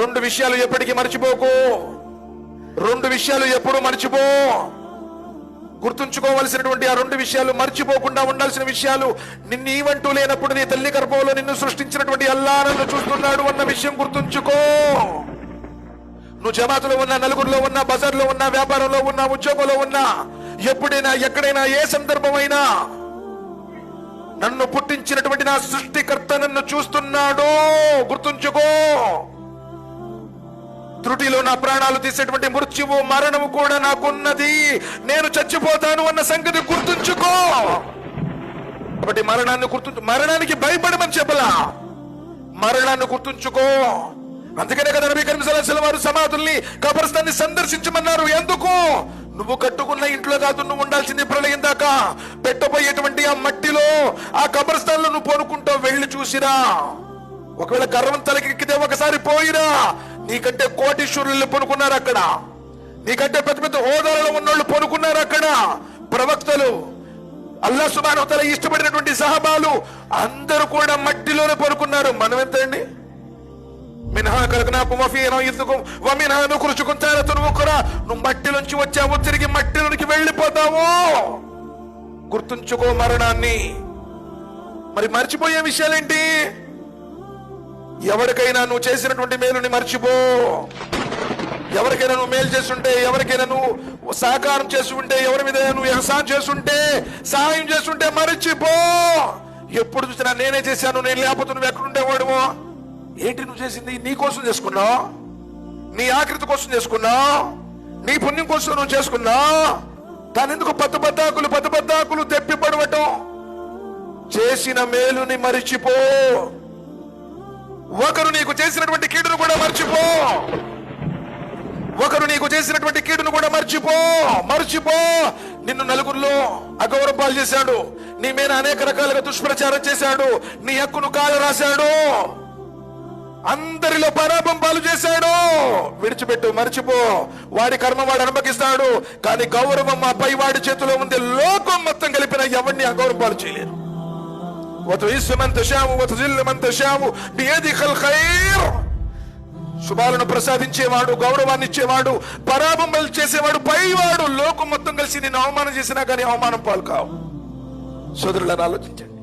రెండు విషయాలు ఎప్పటికీ మర్చిపోకు. రెండు విషయాలు ఎప్పుడు మర్చిపో. గుర్తుంచుకోవలసినటువంటి ఆ రెండు విషయాలు మర్చిపోకుండా ఉండాల్సిన విషయాలు నిన్ను ఈవంటూ లేనప్పుడు నీ తల్లి గర్భంలో నిన్ను సృష్టించినటువంటి అల్లా చూస్తున్నాడు అన్న విషయం గుర్తుంచుకో. నువ్వు జమాతులో ఉన్నా నలుగురిలో ఉన్నా బజార్లో ఉన్నా వ్యాపారంలో ఉన్నా ఉద్యోగంలో ఉన్నా ఎప్పుడైనా ఎక్కడైనా ఏ సందర్భమైనా నన్ను పుట్టించినటువంటి నా సృష్టికర్త నన్ను చూస్తున్నాడు గుర్తుంచుకో. త్రుటిలో నా ప్రాణాలు తీసేటువంటి మృత్యువు మరణము కూడా నాకున్నది. నేను చచ్చిపోతాను అన్న సంగతి గుర్తుంచుకో. కాబట్టి మరణాన్ని గుర్తు మరణానికి భయపడమని చెప్పలా. మరణాన్ని గుర్తుంచుకో. అందుకనే కదా నబీ కరీం సలహా వారు సమాధుల్ని కబరస్థాన్ని సందర్శించమన్నారు. ఎందుకు? నువ్వు కట్టుకున్న ఇంట్లో కాదు నువ్వు ఉండాల్సింది ప్రళయం దాకా. పెట్టబోయేటువంటి ఆ మట్టిలో ఆ కబరస్థాన్లో నువ్వు పోనుకుంటావు వెళ్ళి చూసిరా. ఒకవేళ గర్వం తలకెక్కితే ఒకసారి పోయిరా. నీకంటే కోటీశ్వరులు పనుకున్నారు అక్కడ. నీకంటే పెద్ద పెద్ద హోదాలలో ఉన్నోళ్ళు పనుకున్నారు అక్కడ. ప్రవక్తలు అల్లా సుబాను తల ఇష్టపడినటువంటి సహబాలు అందరూ కూడా మట్టిలోనే పనుకున్నారు. మనం ఎంత అండి మినహా కలకనాపు మఫీనా ఇద్దుకుం వమినహా నుకురుచుకుం నువ్వు మట్టిలోంచి వచ్చావు తిరిగి మట్టిలోనికి వెళ్ళిపోతావు. గుర్తుంచుకో మరణాన్ని. మరి మర్చిపోయే విషయాలేంటి? ఎవరికైనా నువ్వు చేసినటువంటి మేలుని మర్చిపో. ఎవరికైనా నువ్వు మేలు చేస్తుంటే ఎవరికైనా నువ్వు సహకారం చేస్తుంటే ఎవరి మీద నువ్వు వ్యవసాయం చేస్తుంటే సహాయం చేస్తుంటే మరచిపో. ఎప్పుడు చూసినా నేనే చేశాను నేను లేకపోతే నువ్వు ఎక్కడుండేవాడువో. ఏంటి నువ్వు చేసింది? నీ కోసం చేసుకున్నావు? నీ ఆకృతి కోసం చేసుకున్నావు? నీ పుణ్యం కోసం నువ్వు చేసుకున్నావు? దాని ఎందుకు పత్తు బద్దాకులు పత్తు బద్దాకులు తెప్పి పడవటం చేసిన మేలుని మరిచిపో. ఒకరు నీకు చేసినటువంటి కీడును కూడా మర్చిపో. ఒకరు నీకు చేసినటువంటి కీడును కూడా మర్చిపో. మర్చిపో. నిన్ను నలుగురిలో అగౌరవం పాలు చేశాడు. నీ మీద అనేక రకాలుగా దుష్ప్రచారం చేశాడు. నీ హక్కును కాలు రాశాడు అందరిలో పరాపం పాలు చేశాడు. విడిచిపెట్టు మర్చిపో. వాడి కర్మ వాడు అనుభవిస్తాడు. కానీ గౌరవం మా పై వాడి చేతిలో ఉంది. లోకం మొత్తం కలిపిన ఎవరిని అగౌరవాలు చేయలేరు. وتعز من تشاء وتذل من تشاء بيدك الخير శుభాలను ప్రసాదించేవాడు గౌరవాన్ని ఇచ్చేవాడు పరాభం చేసేవాడు పైవాడు లోకం మొత్తం కలిసి నిన్ను అవమానం చేసినా కానీ అవమానం పాలు కావు సోదరులను ఆలోచించండి